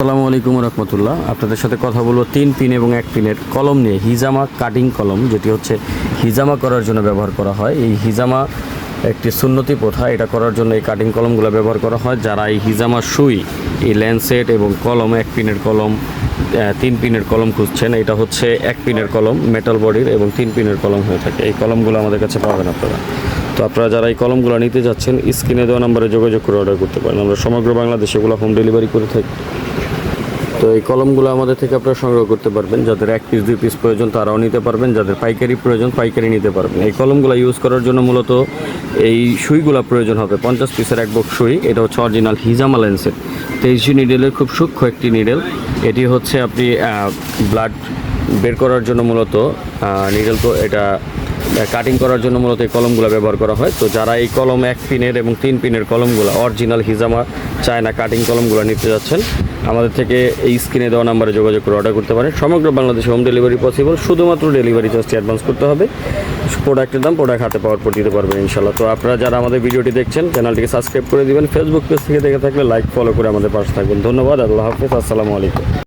আসসালামু আলাইকুম রহমতুল্লাহ। আপনাদের সাথে কথা বলব তিন পিন এবং এক পিনের কলম নিয়ে, হিজামা কাটিং কলম, যেটি হচ্ছে হিজামা করার জন্য ব্যবহার করা হয়। এই হিজামা একটি সুন্নতি প্রথা, এটা করার জন্য এই কাটিং কলমগুলো ব্যবহার করা হয়। যারা এই হিজামা সুই, এই ল্যান্ডসেট এবং কলম, এক পিনের কলম তিন পিনের কলম খুঁজছেন, এটা হচ্ছে এক পিনের কলম মেটাল বডির এবং তিন পিনের কলম হয়ে থাকে। এই কলমগুলো আমাদের কাছে পাবেন আপনারা। তো আপনারা যারা এই কলমগুলো নিতে যাচ্ছেন, স্ক্রিনে দেওয়া নাম্বারে যোগাযোগ করে অর্ডার করতে পারেন। আমরা সমগ্র বাংলাদেশে এগুলো হোম ডেলিভারি করে থাকি। তো এই কলমগুলো আমাদের থেকে আপনারা সংগ্রহ করতে পারবেন। যাদের এক পিস দুই পিস প্রয়োজন তারাও নিতে পারবেন। যাদের পাইকারি প্রয়োজন পাইকারি নিতে পারবেন। এই কলমগুলো ইউজ করার জন্য মূলত এই সুইগুলো প্রয়োজন হবে। পঞ্চাশ পিসের এক বক্স সুই। এটা হচ্ছে অরিজিনাল হিজামা লেন্সের। তেইশি নিডেলের খুব সূক্ষ্ম একটি নিডেল এটি হচ্ছে আপনি ব্লাড বের করার জন্য মূলত নিডেল এটা কাটিং করার জন্য মূলত এই কলমগুলো ব্যবহার করা হয়। তো যারা এই কলম এক পিনের এবং তিন পিনের কলমগুলো অরিজিনাল হিজামা, চায়না কাটিং কলমগুলো নিতে যাচ্ছেন, আমাদের থেকে এই স্ক্রিনে দেওয়া নাম্বারে যোগাযোগ করে অর্ডার করতে পারেন। সমগ্র বাংলাদেশে হোম ডেলিভারি পসিবল শুধুমাত্র ডেলিভারি চার্জটি অ্যাডভান্স করতে হবে। প্রোডাক্টের দাম প্রোডাক্ট হাতে পাওয়ার পর দিতে পারবেন ইনশাল্লাহ তো আপনারা যারা আমাদের ভিডিওটি দেখছেন চ্যানেলটিকে সাবস্ক্রাইব করে দিবেন। ফেসবুক পেজ থেকে দেখে থাকলে লাইক ফলো করে আমাদের পাশে থাকবেন। ধন্যবাদ, আল্লাহ হাফেজ, আসসালামু আলাইকুম।